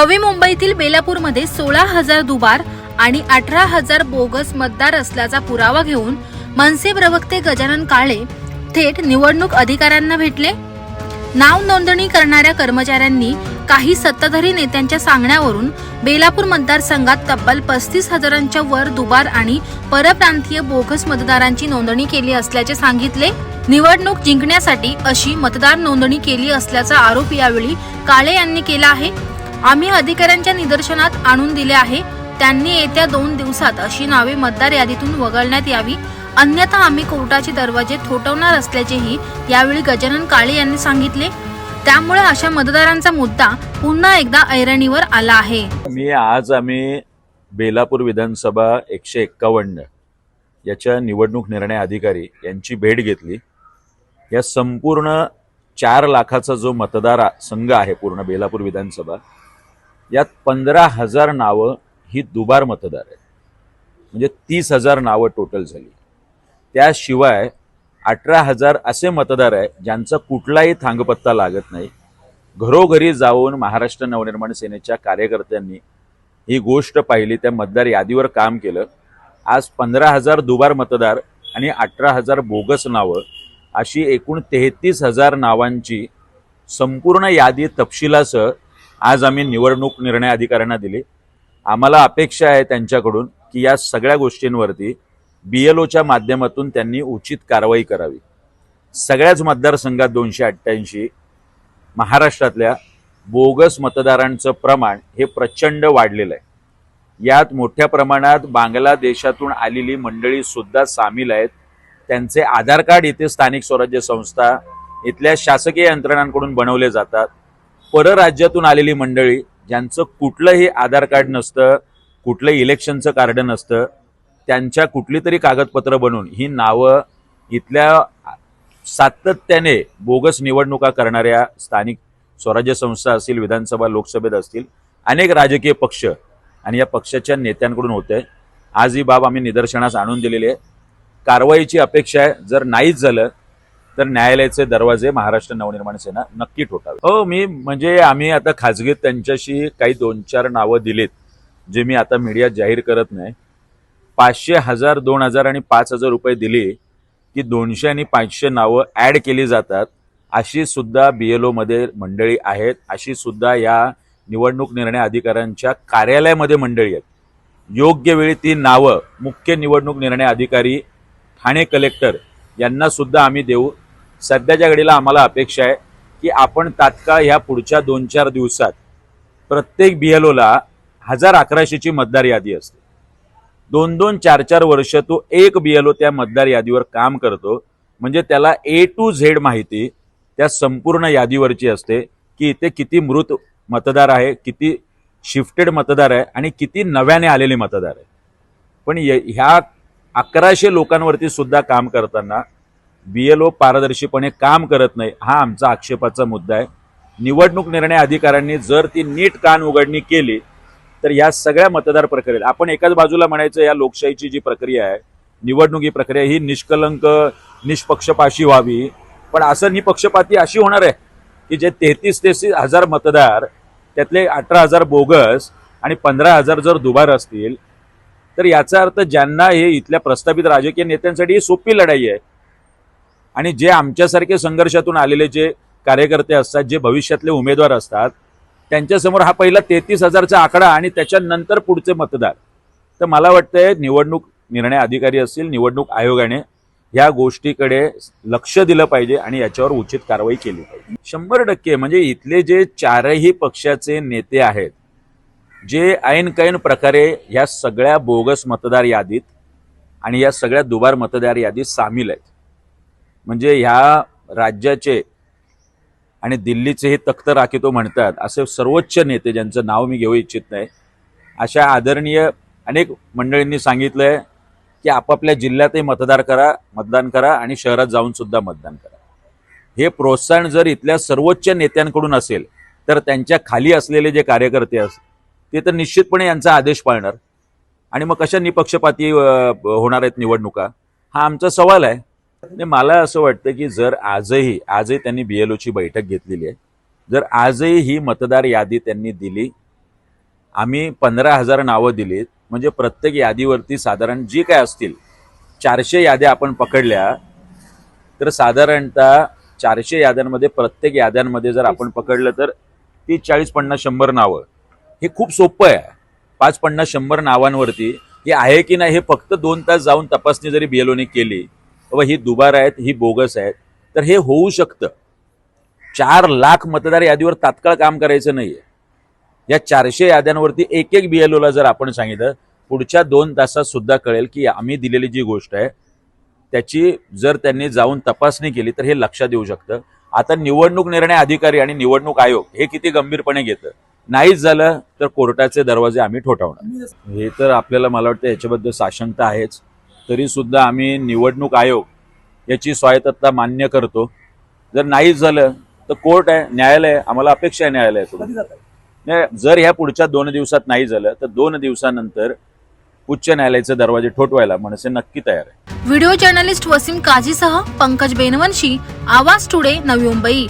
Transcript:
नवी मुंबईतील बेलापूरमध्ये सोळा हजार दुबार आणि अठरा हजार बोगस मतदार असल्याचा पुरावा घेऊन मनसे प्रवक्ते गजानन काळे थेट निवडणूक अधिकाऱ्यांना भेटले. नाव नोंदणी करणाऱ्या कर्मचाऱ्यांनी काही सत्ताधारी नेत्यांच्या सांगण्यावरून बेलापूर मतदारसंघात तब्बल पस्तीस हजारांच्या वर दुबार आणि परप्रांतीय बोगस मतदारांची नोंदणी केली असल्याचे सांगितले. निवडणूक जिंकण्यासाठी अशी मतदार नोंदणी केली असल्याचा आरोप यावेळी काळे यांनी केला आहे. आम्ही अधिकाऱ्यांच्या निदर्शनात आणून दिले आहे. त्यांनी येत्या दोन दिवसात अशी नावे मतदार यादीतून वगळण्यात यावी. अन्यथा आम्ही कोर्टाचे दरवाजे थोटवणार असल्याचेही यावेळी गजानन काळे यांनी सांगितले. त्यामुळे अशा मतदारांचा मुद्दा पुन्हा एकदा ऐरणीवर आला आहे. मी आज आम्ही बेलापूर विधानसभा एकशे एक्कावन्न याच्या निवडणूक निर्णय अधिकारी यांची भेट घेतली. या संपूर्ण चार लाखाचा जो मतदार संघ आहे पूर्ण बेलापूर विधानसभा यात पंधरा हजार नावं ही दुबार मतदार आहेत. म्हणजे तीस हजार नावं टोटल झाली. त्याशिवाय अठरा हजार असे मतदार आहे ज्यांचा कुठलाही थांगपत्ता लागत नाही. घरोघरी जाऊन महाराष्ट्र नवनिर्माण सेनेच्या कार्यकर्त्यांनी ही गोष्ट पाहिली त्या मतदार यादीवर काम केलं. आज पंधरा हजार दुबार मतदार आणि अठरा हजार बोगस नावं अशी एकूण तेहतीस हजार नावांची संपूर्ण यादी तपशिलासह आज आम्ही निवडणूक निर्णय अधिकाऱ्यांना दिली. आम्हाला अपेक्षा आहे त्यांच्याकडून की या सगळ्या गोष्टींवरती बी एल ओच्या माध्यमातून त्यांनी उचित कारवाई करावी. सगळ्याच मतदारसंघात दोनशे अठ्ठ्याऐंशी महाराष्ट्रातल्या बोगस मतदारांचं प्रमाण हे प्रचंड वाढलेलं आहे. यात मोठ्या प्रमाणात बांगलादेशातून आलेली मंडळीसुद्धा सामील आहेत. त्यांचे आधार कार्ड इथे स्थानिक स्वराज्य संस्था इथल्या शासकीय यंत्रणांकडून बनवले जातात. परराज्यातून आलेली मंडळी ज्यांचं कुठलंही आधार कार्ड नसतं कुठलं इलेक्शनचं कार्ड नसतं त्यांच्या कुठली तरी कागदपत्र बनवून ही नावं इथल्या सातत्याने बोगस निवडणुका करणाऱ्या स्थानिक स्वराज्य संस्था असतील विधानसभा लोकसभेत असतील अनेक राजकीय पक्ष आणि या पक्षाच्या नेत्यांकडून होते. आज ही बाब आम्ही निदर्शनास आणून दिलेली आहे. कारवाईची अपेक्षा आहे. जर नाहीच झालं तर न्यायालयाचे दरवाजे महाराष्ट्र नवनिर्माण सेना नक्की ठोठावे. हो मी म्हणजे आम्ही आता खाजगीत त्यांच्याशी काही दोन चार नावं दिलीत जे मी आता मीडियात जाहीर करत नाही. पाचशे हजार दोन हजार आणि पाच हजार रुपये दिली की दोनशे आणि पाचशे नावं ॲड केली जातात. अशी सुद्धा बी एल ओमध्ये मंडळी आहेत. अशी सुद्धा या निवडणूक निर्णय अधिकाऱ्यांच्या कार्यालयामध्ये मंडळी आहेत. योग्य वेळी ती नावं मुख्य निवडणूक निर्णय अधिकारी ठाणे कलेक्टर यांना सुद्धा आम्ही देऊ. सध्याच्या घडीला आम्हाला अपेक्षा आहे की आपण तात्काळ ह्या पुढच्या दोन चार दिवसात प्रत्येक बी एल ओला हजार अकराशेची मतदार यादी असते. दोन दोन चार चार वर्ष तो एक बी एल ओ त्या मतदार यादीवर काम करतो. म्हणजे त्याला ए टू झेड माहिती त्या संपूर्ण यादीवरची असते की इथे किती मृत मतदार आहे किती शिफ्टेड मतदार आहे आणि किती नव्याने आलेले मतदार आहे. पण य- ह्या अकराशे लोकांवरती सुद्धा काम करताना बी एल ओ पारदर्शीपणे काम करत नाही हा आमचा आक्षेपाचा मुद्दा आहे. निवडणूक निर्णय अधिकाऱ्यांनी जर ती नीट कान उघडणी केली तर या सगळ्या मतदार प्रक्रियेत आपण एकाच बाजूला म्हणायचं या लोकशाहीची जी प्रक्रिया आहे निवडणुकी प्रक्रिया ही निष्कलंक निष्पक्षपाशी व्हावी. पण असं निपक्षपाती अशी होणार आहे की जे तेहतीस तेहतीस हजार मतदार त्यातले अठरा हजार बोगस आणि पंधरा हजार जर दुबार असतील तर याचा अर्थ ज्यांना हे इथल्या प्रस्थापित राजकीय नेत्यांसाठी ही सोपी लढाई आहे. आणि जे आमच्यासारखे संघर्षातून आलेले जे कार्यकर्ते असतात जे भविष्यातले उमेदवार असतात त्यांच्यासमोर हा पहिला तेहतीस हजारचा आकडा आणि त्याच्यानंतर पुढचे मतदार. तर मला वाटतंय निवडणूक निर्णय अधिकारी असतील निवडणूक आयोगाने या गोष्टीकडे लक्ष दिलं पाहिजे आणि याच्यावर उचित कारवाई केली पाहिजे. शंभर टक्के म्हणजे इथले जे चारही पक्षाचे नेते आहेत जे ऐन कैन प्रकारे ह्या सगळ्या बोगस मतदार यादीत आणि या सगळ्या दुबार मतदार यादीत सामील आहेत. म्हणजे ह्या राज्याचे आणि दिल्लीचे हे तख्त राखीतो म्हणतात असे सर्वोच्च नेते ज्यांचं नाव मी घेऊ इच्छित नाही अशा आदरणीय अनेक मंडळींनी सांगितलं आहे की आपापल्या जिल्ह्यातही मतदार करा मतदान करा आणि शहरात जाऊन सुद्धा मतदान करा. हे प्रोत्साहन जर इथल्या सर्वोच्च नेत्यांकडून असेल तर त्यांच्या खाली असलेले जे कार्यकर्ते असतील ते तर निश्चितपणे यांचा आदेश पाळणार. आणि मग कशा निपक्षपाती होणार आहेत निवडणुका? हा आमचा सवाल आहे. आणि मला असं वाटतं की जर आजही आजही त्यांनी बी एल ओची बैठक घेतलेली आहे जर आजही ही मतदार यादी त्यांनी दिली आम्ही पंधरा हजार नावं दिलीत म्हणजे प्रत्येक यादीवरती साधारण जी काय असतील चारशे याद्या आपण पकडल्या तर साधारणतः चारशे याद्यांमध्ये प्रत्येक याद्यांमध्ये जर आपण पकडलं तर ती चाळीस पन्नास शंभर नावं. हे खूप सोपं आहे. पाच पन्नास शंभर नावांवरती हे आहे की नाही हे फक्त दोन तास जाऊन तपासणी जरी बीएलओने केली व ही दुबार आहेत ही बोगस आहेत तर हे होऊ शकतं. चार लाख मतदार यादीवर तात्काळ काम करायचं नाहीये. या चारशे याद्यांवरती एक एक बीएलओला जर आपण सांगितलं पुढच्या दोन तासात सुद्धा कळेल की आम्ही दिलेली जी गोष्ट आहे त्याची जर त्यांनी जाऊन तपासणी केली तर हे लक्षात येऊ शकतं. आता निवडणूक निर्णय अधिकारी आणि निवडणूक आयोग हे किती गंभीरपणे घेतं. नाहीच झालं तर कोर्टाचे दरवाजे आम्ही ठोठावणार. हे तर आपल्याला मला वाटतं याच्याबद्दल साशंकता आहेच. तरी सुद्धा आम्ही निवडणूक आयोग याची स्वायत्तता मान्य करतो. जर नाहीच झालं तर कोर्ट आहे न्यायालय. आम्हाला अपेक्षा आहे न्यायालयाकडून. जर ह्या पुढच्या दोन दिवसात नाही झालं तर दोन दिवसानंतर उच्च न्यायालयाचे दरवाजे ठोठवायला मनसे नक्की तयार आहे. व्हिडिओ जर्नलिस्ट वसीम काझीसह पंकज बेनवंशी आवाज टुडे नवी मुंबई.